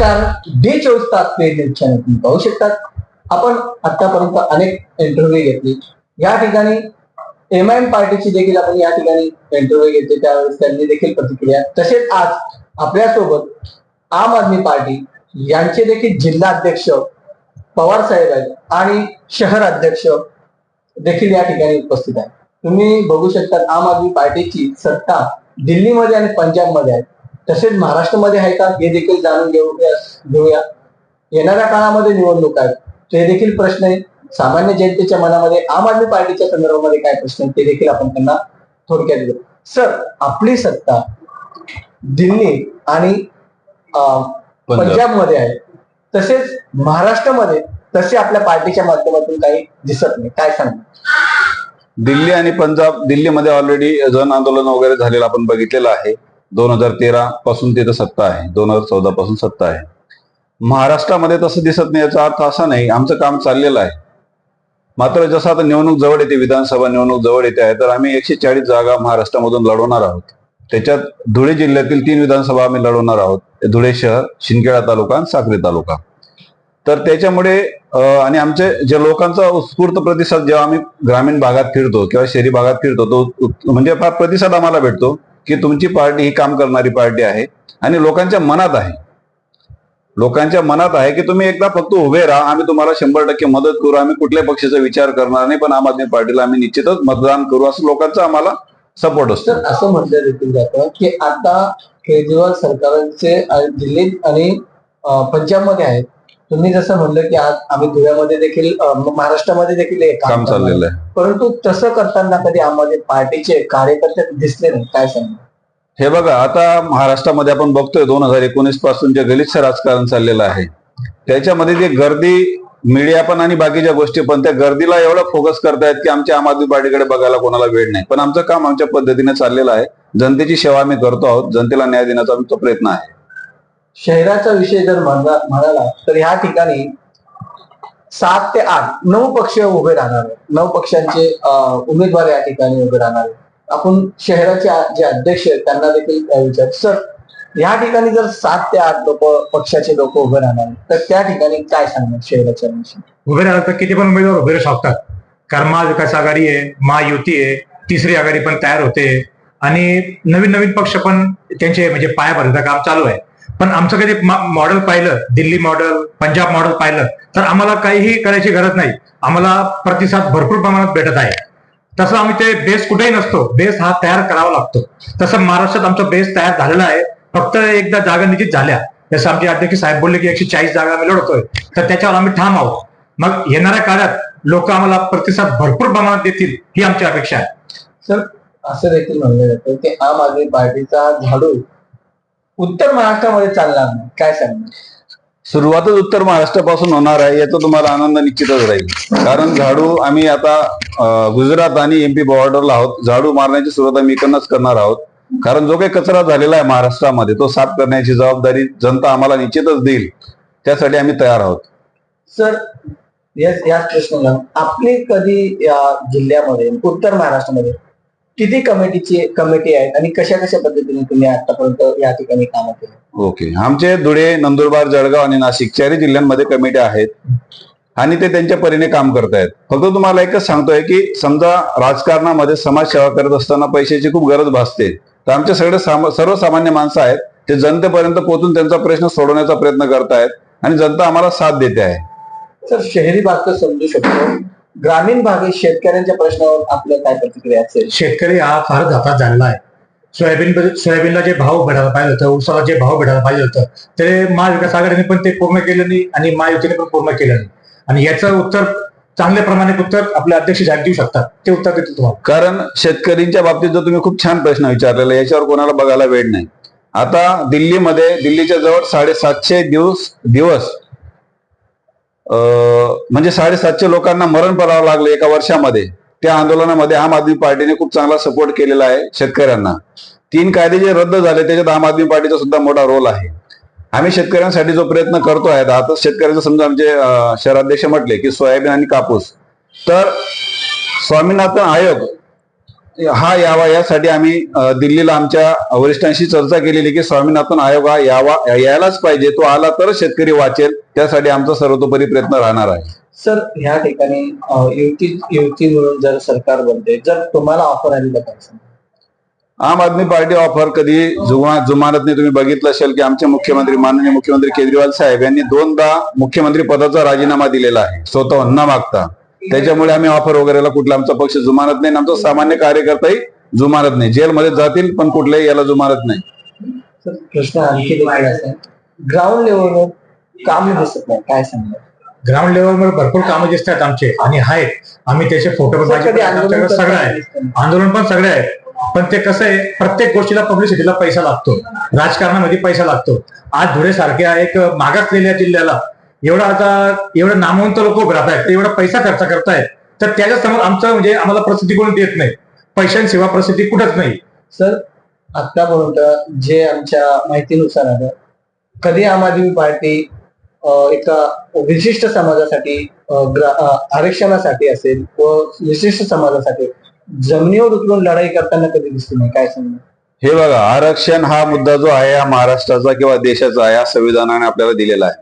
नमस्कार. डी चोवीस तास चॅनल तुम्ही पाहू शकतात. आपण आतापर्यंत अनेक इंटरव्ह्यू घेतले. या ठिकाणी एम आय एम पार्टीची देखील आपण या ठिकाणी इंटरव्ह्यू घेतले. त्यावेळेस त्यांनी देखील प्रतिक्रिया. तसेच आज आपल्यासोबत आम आदमी पार्टी यांचे देखील जिल्हा अध्यक्ष पवार साहेब आहेत आणि शहर अध्यक्ष देखील या ठिकाणी उपस्थित आहे तुम्ही बघू शकता आम आदमी पार्टीची सत्ता दिल्लीमध्ये आणि पंजाबमध्ये आहे. तसेच महाराष्ट्रामध्ये आहे का? हे देखील जाणून घेऊया घेऊया. येणाऱ्या काळामध्ये निवडणूक आहेत ते देखील प्रश्न आहे. सामान्य जनतेच्या मनामध्ये आम आदमी पार्टीच्या संदर्भामध्ये काय प्रश्न आहेत ते देखील आपण त्यांना थोडक्यात घेऊ. सर आपली सत्ता दिल्ली आणि. पंजाबमध्ये आहे. तसेच महाराष्ट्रामध्ये तसे आपल्या पार्टीच्या माध्यमातून काही दिसत नाही. काय सांगणार दिल्ली आणि पंजाब दिल्लीमध्ये ऑलरेडी जन आंदोलन वगैरे झालेलं आपण बघितलेलं आहे. दोन हजार तेरा पासून तिथं सत्ता आहे. दोन हजार चौदा पासून सत्ता आहे. महाराष्ट्रामध्ये तसं दिसत नाही याचा अर्थ असा नाही आमचं काम चाललेलं आहे. मात्र जसं आता निवडणूक जवळ येते विधानसभा निवडणूक जवळ येते आहे तर आम्ही एकशे चाळीस जागा महाराष्ट्रामधून लढवणार आहोत. त्याच्यात धुळे जिल्ह्यातील तीन विधानसभा आम्ही लढवणार आहोत. धुळे शहर शिंदखेडा तालुका आणि साक्री तालुका. तर त्याच्यामुळे आणि आमचे जे लोकांचा उत्स्फूर्त प्रतिसाद जेव्हा आम्ही ग्रामीण भागात फिरतो किंवा शहरी भागात फिरतो तो म्हणजे फार प्रतिसाद आम्हाला भेटतो. की तुमची पार्टी ही काम करणारी पार्टी आहे आणि लोकांच्या मनात आहे. लोकांच्या मनात आहे की तुम्ही एकदा फक्त उभे राहा आम्ही तुम्हाला शंभर टक्के मदत करू आम्ही कुठल्या पक्षाचा विचार करणार नाही पण आम आदमी पार्टीला आम्ही निश्चितच मतदान करू असं लोकांचा आम्हाला सपोर्ट असतो. असं म्हटलं देखील जातं की आता केजरीवाल सरकारचे दिल्लीत आणि पंजाबमध्ये आहेत. तुम्ही जसं म्हणलं की आज आम्ही धुळ्यामध्ये देखील महाराष्ट्रामध्ये देखील हे काम. चाललेलं आहे. परंतु तसं करताना कधी आम्हाला पार्टीचे कार्यकर्ते दिसले नाही काय सांगणार हे बघा आता महाराष्ट्रामध्ये आपण बघतोय दोन हजार एकोणीसपासून जे गलिच्छ राजकारण चाललेलं आहे त्याच्यामध्ये जे गर्दी मीडिया पण आणि बाकीच्या गोष्टी पण त्या गर्दीला एवढं फोकस करतायत की आमच्या आम आदमी पार्टीकडे बघायला कोणाला वेळ नाही. पण आमचं काम आमच्या पद्धतीने चाललेलं आहे. जनतेची सेवा आम्ही करतो आहोत जनतेला न्याय देण्याचा आमचा प्रयत्न आहे. शहराचा विषय जर म्हणाला तर ह्या ठिकाणी सात ते आठ नऊ पक्ष उभे राहणार आहेत. नऊ पक्षांचे उमेदवार या ठिकाणी उभे राहणार आहेत. आपण शहराचे जे अध्यक्ष आहेत त्यांना देखील विचार. सर या ठिकाणी जर सात ते आठ लोक पक्षाचे लोक उभे राहणार तर त्या ठिकाणी काय सांगणार शहराच्या उभे राहणार तर किती पण उमेदवार उभे राहू शकतात. कारण महाविकास आघाडी आहे महायुती आहे तिसरी आघाडी पण तयार होते. आणि नवीन नवीन पक्ष पण त्यांचे म्हणजे पाया भरण्याचं काम चालू आहे. पण आमचं कधी मॉडेल पाहिलं दिल्ली मॉडेल पंजाब मॉडेल पाहिलं तर आम्हाला काहीही करायची गरज नाही. आम्हाला प्रतिसाद भरपूर प्रमाणात भेटत आहे. तसं आम्ही ते बेस कुठेही नसतो. बेस हा तयार करावा लागतो. तसं महाराष्ट्रात आमचा बेस तयार झालेला आहे. फक्त एकदा जागा निश्चित झाल्या. जसं आमचे अध्यक्ष साहेब बोलले की एकशे चाळीस जागा आम्ही लढतोय तर त्याच्यावर आम्ही ठाम आहोत. मग येणाऱ्या काळात लोक आम्हाला प्रतिसाद भरपूर प्रमाणात देतील ही आमची अपेक्षा आहे. सर असं देखील म्हणलं जातं की आम आदमी पार्टीचा झाडू उत्तर महाराष्ट्रामध्ये चालणार नाही. काय सांगणार? सुरुवातच उत्तर महाराष्ट्रापासून होणार आहे याचा तुम्हाला आनंद निश्चितच राहील. कारण झाडू आम्ही आता अं, गुजरात आणि एमपी बॉर्डरला आहोत. झाडू मारण्याची सुरुवात आम्ही इकडनंच करणार आहोत. कारण जो काही कचरा झालेला आहे महाराष्ट्रामध्ये तो साफ करण्याची जबाबदारी जनता आम्हाला निश्चितच देईल. त्यासाठी आम्ही तयार आहोत. सर याच याच प्रश्नाला आपली कधी या जिल्ह्यामध्ये उत्तर महाराष्ट्रामध्ये किती कमिटीची कमिटी आहेत आणि कशा कशा पद्धतीने तुम्ही आतापर्यंत या ठिकाणी कामं केली? ओके. आमचे धुळे नंदुरबार जळगाव आणि नाशिक चारही जिल्ह्यांमध्ये कमिट्या आहेत आणि ते त्यांच्या परीने काम करतायत. फक्त तुम्हाला एकच सांगतोय की समजा राजकारणामध्ये समाजसेवा करत असताना पैशाची खूप गरज भासते. तर आमचे सगळे साम- सर्वसामान्य माणसं आहेत. ते जनतेपर्यंत पोहोचून त्यांचा प्रश्न सोडवण्याचा प्रयत्न करतायत आणि जनता आम्हाला साथ देते आहे. सर शहरी भाग तर समजू शकतो. ग्रामीण भागात शेतकऱ्यांच्या प्रश्नावर आपल्या काय प्रतिक्रिया असेल? शेतकरी हा फारच हातात झालेला आहे. सोयाबीन सोयाबीनला जे भाव भेटायला पाहिजे होतं उसाला जे भाव भेटायला पाहिजे होतं ते महाविकास आघाडीने पण ते पूर्ण केलं नाही आणि महायुतीने पण पूर्ण केलं नाही. आणि याचं उत्तर चांगल्या प्रमाणे उत्तर आपले अध्यक्ष साहेब देऊ शकतात. ते उत्तर देतील तुम्हाला. कारण शेतकरींच्या बाबतीत जर तुम्ही खूप छान प्रश्न विचारलेला याच्यावर कोणाला बघायला वेळ नाही. आता दिल्लीमध्ये दिल्लीच्या जवळ साडेसातशे दिवस दिवस म्हणजे साडेसातशे लोकांना मरण पडावं लागलं एका वर्षामध्ये. त्या आंदोलनामध्ये आम आदमी पार्टीने खूप चांगला सपोर्ट केलेला आहे शेतकऱ्यांना. तीन कायदे जे रद्द झाले त्याच्यात आम आदमी पार्टीचा सुद्धा मोठा रोल आहे. आम्ही शेतकऱ्यांसाठी जो प्रयत्न करतो आहे आता शेतकऱ्यांचं समजा आमचे शहराध्यक्ष म्हटले की सोयाबीन आणि कापूस. तर स्वामीनाथन आयोग हा यावा यासाठी आम्ही दिल्लीला आमच्या वरिष्ठांशी चर्चा केलेली की स्वामीनाथन आयोग हा यावा यायलाच पाहिजे. तो आला तरच शेतकरी वाचेल. त्यासाठी आमचा सर्वतोपरी प्रयत्न राहणार आहे. सर ह्या ठिकाणी युती युती मिळून जर सरकार बनते जर तुम्हाला ऑफर आली तर? आम आदमी पार्टी ऑफर कधी जुमा जुमानत नाही तुम्ही बघितलं असेल की आमचे मुख्यमंत्री माननीय मुख्यमंत्री केजरीवाल साहेब यांनी दोनदा मुख्यमंत्री पदाचा राजीनामा दिलेला आहे स्वतः न मागता. त्याच्यामुळे आम्ही ऑफर वगैरेला कुठला आमचा पक्ष जुमानत नाही आमचा सामान्य कार्यकर्ताही जुमानत नाही. जेलमध्ये जातील पण कुठल्याही याला जुमानत नाही. प्रश्न आणखी ग्राउंड लेवलवर काम दिसत नाही काय सांगणार ग्राउंड लेवलवर भरपूर कामं दिसतात आमचे आणि आहेत. आम्ही त्याचे फोटो आमच्याकडे सगळं आहे. आंदोलन पण सगळे आहे. पण ते कसं आहे प्रत्येक गोष्टीला पब्लिसिटीला पैसा लागतो. राजकारणामध्ये पैसा लागतो. आज धुळे सारख्या एक मागासलेल्या जिल्ह्याला एवढा आता एवढं नामवंत लोक उभे आहेत ते एवढा पैसा खर्च करतायत. तर त्याच्यासमोर आमचं म्हणजे आम्हाला प्रसिद्धी कोणी देत नाही. पैशांशिवाय प्रसिद्धी कुठंच नाही. सर आतापर्यंत जे आमच्या माहितीनुसार आहे कधी आम आदमी पार्टी एका विशिष्ट समाजासाठी आरक्षणासाठी असेल व विशिष्ट समाजासाठी जमिनीवर उतरून लढाई करताना कधी दिसली नाही? काय सांगणार? हे बघा आरक्षण हा मुद्दा जो आहे हा महाराष्ट्राचा किंवा देशाचा आहे हा संविधानाने आपल्याला दिलेला आहे.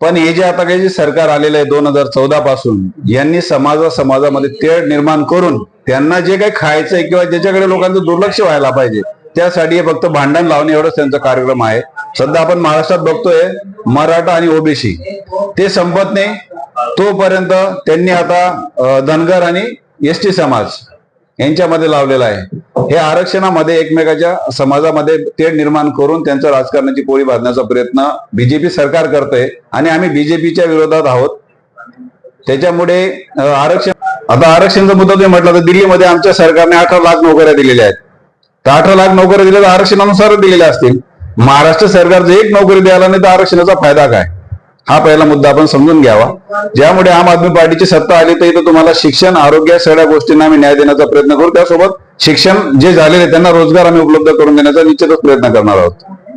पण हे जे आता काही जे सरकार आलेलं आहे दोन हजार चौदा पासून यांनी समाजा समाजामध्ये तेढ निर्माण करून त्यांना जे काही खायचंय किंवा ज्याच्याकडे लोकांचं दुर्लक्ष व्हायला पाहिजे त्यासाठी फक्त भांडण लावणे एवढंच त्यांचा कार्यक्रम आहे. सध्या आपण महाराष्ट्रात बघतोय मराठा आणि ओबीसी. ते संपत नाही. तोपर्यंत त्यांनी आता धनगर आणि एस टी समाज यांच्यामध्ये लावलेला आहे. हे आरक्षणामध्ये एकमेकाच्या समाजामध्ये तेढ निर्माण करून त्यांच्या राजकारणाची पोळी बांधण्याचा प्रयत्न बीजेपी सरकार करतंय आणि आम्ही बीजेपीच्या विरोधात आहोत. त्याच्यामुळे आरक्षण आता आरक्षणचा मुद्दा तुम्ही म्हटलं तर दिल्लीमध्ये आमच्या सरकारने अठरा लाख नोकऱ्या दिलेल्या आहेत. तर अठरा लाख नोकऱ्या दिल्या तर आरक्षणानुसारच दिलेल्या असतील. महाराष्ट्र सरकार जर एक नोकरी द्यायला नाही तर आरक्षणाचा फायदा काय? हा पहिला मुद्दा आपण समजून घ्यावा. ज्यामुळे आम आदमी पार्टीची सत्ता आली तर इथं तुम्हाला शिक्षण आरोग्य सगळ्या गोष्टींना आम्ही न्याय देण्याचा प्रयत्न करू. त्यासोबत शिक्षण जे झालेले त्यांना रोजगार आम्ही उपलब्ध करून देण्याचा निश्चितच प्रयत्न करणार आहोत.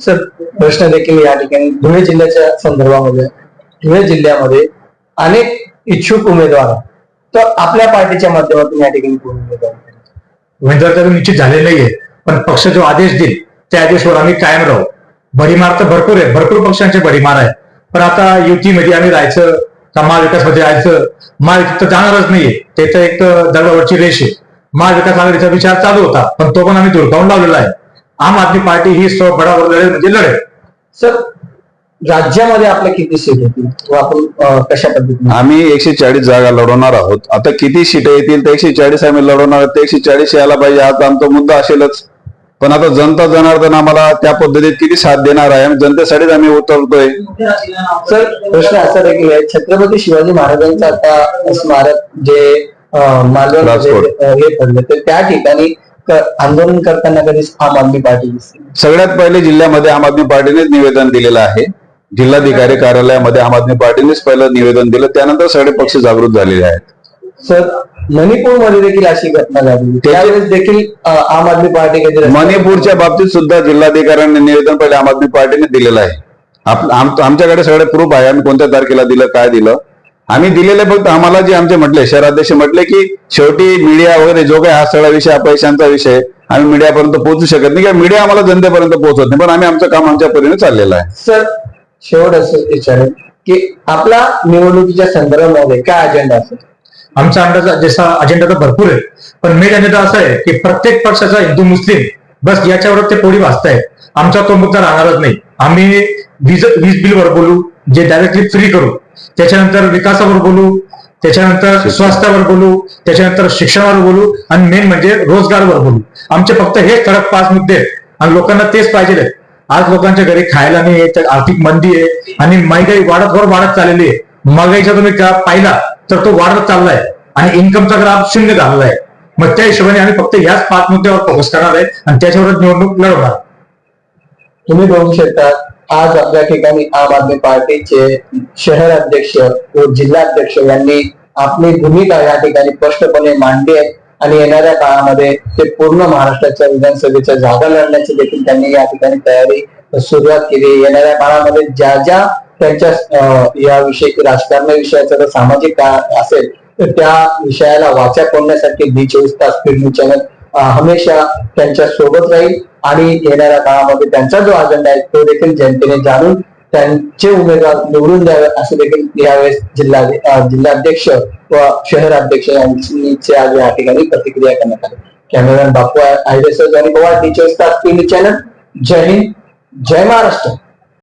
सर प्रश्न देखील या ठिकाणी. धुळे जिल्ह्याच्या संदर्भामध्ये धुळे जिल्ह्यामध्ये अनेक इच्छुक उमेदवार तर आपल्या पार्टीच्या माध्यमातून या ठिकाणी? उमेदवार तर निश्चित झाले नाहीये पण पक्ष जो आदेश देईल त्या आदेशवर आम्ही कायम राहू. भडीमार तर भरपूर आहे. भरपूर पक्षांचे भडीमार आहे पण आता युतीमध्ये आम्ही राहायचं का महाविकासमध्ये राहायचं. महायुतीत तर जाणारच नाहीये. ते तर एक तर दगडावरची रेष आहे. महाविकास आघाडीचा विचार चालू होता पण तो पण आम्ही धुडकावून लावलेला आहे. आम आदमी पार्टी ही स्व बडावर लढेल म्हणजे लढेल. सर राज्यामध्ये आपल्या किती सीट होतील व आपण कशा पद्धतीने? आम्ही एकशे चाळीस जागा लढवणार आहोत. आता किती सीटं येतील? तर एकशे चाळीस आम्ही लढवणार आहोत. ते एकशे चाळीस यायला पाहिजे. आता आमचा मुद्दा असेलच. पण आता जनता जनार्दन आम्हाला त्या पद्धतीत किती साथ देणार आहे? आणि जनतेसाठीच आम्ही उतरतोय. सर प्रश्न असा देखील आहे छत्रपती शिवाजी महाराजांचं आता स्मारक जे. अं, हे पडलं तर त्या ठिकाणी आंदोलन करताना कधीच आम आदमी पार्टी सगळ्यात पहिले जिल्ह्यामध्ये आम आदमी पार्टीनेच निवेदन दिलेलं आहे. जिल्हाधिकारी कार्यालयामध्ये आम आदमी पार्टीनेच पहिलं निवेदन दिलं. त्यानंतर सगळे पक्ष जागृत झालेले आहेत. सर मणिपूरमध्ये देखील अशी घटना झाली त्यावेळेस देखील आम आदमी पार्टी मणिपूरच्या बाबतीत सुद्धा जिल्हाधिकाऱ्यांनी निवेदन पहिले आम आदमी पार्टीने दिलेलं आहे. आमच्याकडे सगळे प्रूफ आहे. आम्ही कोणत्या तारखेला दिलं काय दिलं. आम्ही दिलेले फक्त आम्हाला जे आमचे म्हटले शहराध्यक्ष म्हटले की शेवटी मीडिया वगैरे जो काही हा सगळा विषय पैशांचा विषय आम्ही मीडियापर्यंत पोहोचू शकत नाही. किंवा मीडिया आम्हाला जनतेपर्यंत पोहोचत नाही. पण आम्ही आमचं काम आमच्या परीने चाललेलं आहे. सर शेवट असं विचारेल की आपला निवडणुकीच्या संदर्भामध्ये काय अजेंडा असेल? आमचा अंदाज जसा अजेंडा तर भरपूर आहे. पण मेन अजेंडा असा आहे की प्रत्येक पक्षाचा हिंदू मुस्लिम बस याच्यावर ते पोळी वाचतायत आमचा तो मुद्दा राहणारच नाही. आम्ही वीज वीज बिलवर बोलू जे डायरेक्टली फ्री करू. त्याच्यानंतर विकासावर बोलू त्याच्यानंतर स्वास्थ्यावर बोलू त्याच्यानंतर शिक्षणावर बोलू आणि मेन म्हणजे रोजगारवर बोलू. आमचे फक्त हे ठळक पाच मुद्दे आहेत. आणि लोकांना तेच पाहिजे आज लोकांच्या घरी खायला नाही तर आर्थिक मंदी आहे आणि महागाई वाढत वर वाढत चाललेली आहे. महागाईचा तुम्ही का पाहिला तर तो वाढत चाललाय आणि इन्कमचा ग्राफ शून्य झालेला आहे मग त्या हिशोबाने आम्ही फक्त याच पाच मुद्द्यावर फोकस करणार आहे आणि त्याच्यावरच निवडणूक लढवणार. तुम्ही बघू शकता आज आपल्या ठिकाणी आम आदमी पार्टीचे शहर अध्यक्ष व जिल्हाध्यक्ष यांनी आपली भूमिका या ठिकाणी स्पष्टपणे मांडली आहे. आणि येणाऱ्या काळामध्ये ते पूर्ण महाराष्ट्राच्या विधानसभेच्या जागा लढण्याची देखील त्यांनी या ठिकाणी तयारी सुरुवात केली येणाऱ्या काळामध्ये ज्या ज्या त्यांच्या याविषयी या विषयी राजकारण विषयाचा जर सामाजिक असेल तर त्या विषयाला वाचा फोडण्यासाठी बी चोवीस तास फिल्मी चॅनल हमेशा त्यांच्यासोबत राहील आणि येणाऱ्या काळामध्ये त्यांचा जो अजेंडा आहे तो देखील जनतेने जाणून त्यांचे उमेदवार निवडून द्यावे असे देखील यावेळेस जिल्हा जिल्हाध्यक्ष व शहराध्यक्ष यांची आज या ठिकाणी प्रतिक्रिया करण्यात आली. कॅमेरामॅन बापू आयदेसर आणि पवार टीचर्स चॅनल. जय हिंद जय महाराष्ट्र.